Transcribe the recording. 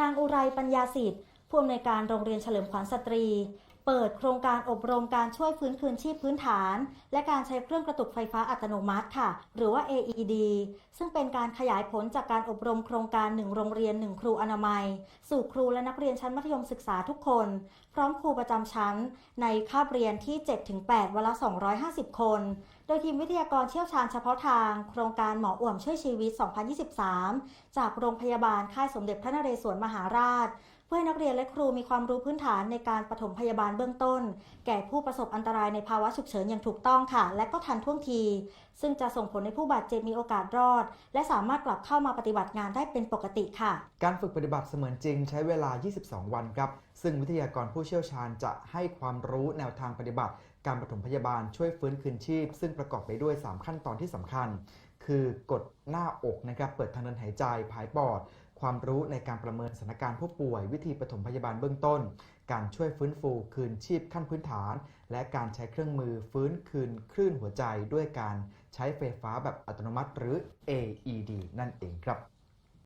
นางอุไรปัญญาสิทธิ์ผู้อำนวยการโรงเรียนเฉลิมขวัญสตรี เปิดโครงการอบรมการช่วยฟื้นคืนชีพพื้นฐาน และการใช้เครื่องกระตุกไฟฟ้าอัตโนมัติค่ะ หรือว่า AED ซึ่งเป็นการขยายผลจากการอบรมโครงการ 1 โรงเรียน 1 ครูอนามัย สู่ครูและนักเรียนชั้นมัธยมศึกษาทุกคน พร้อมครูประจำชั้น ในคาบเรียนที่ 7-8วันละ 250 คน โดยทีมวิทยากรเชี่ยวชาญเฉพาะทาง โครงการหมออ่วมช่วยชีวิต 2023 จากโรงพยาบาลค่ายสมเด็จพระนเรศวรมหาราช เพื่อนักเรียนและครูมีความรู้พื้นฐานในการปฐมพยาบาลเบื้องต้น แก่ผู้ประสบอันตรายในภาวะฉุกเฉินอย่างถูกต้องค่ะ และก็ทันท่วงที ซึ่งจะส่งผลให้ผู้บาดเจ็บมีโอกาสรอด และสามารถกลับเข้ามาปฏิบัติงานได้เป็นปกติค่ะ การฝึกปฏิบัติเสมือนจริงใช้เวลา 22 วันครับ ซึ่งวิทยากรผู้เชี่ยวชาญจะให้ความรู้แนวทางปฏิบัติ การปฐมพยาบาลช่วยฟื้นคืนชีพ ซึ่งประกอบไปด้วย 3 ขั้นตอนที่สำคัญ คือกดหน้าอกนะครับเปิดทางเดินหายใจผายปอด ความรู้ในการประเมินสถานการณ์ผู้ป่วย วิธีปฐมพยาบาลเบื้องต้น การช่วยฟื้นฟูคืนชีพขั้นพื้นฐาน และการใช้เครื่องมือฟื้นคืนคลื่นหัวใจด้วยการใช้ไฟฟ้าแบบอัตโนมัติหรือ AED นั่นเองครับ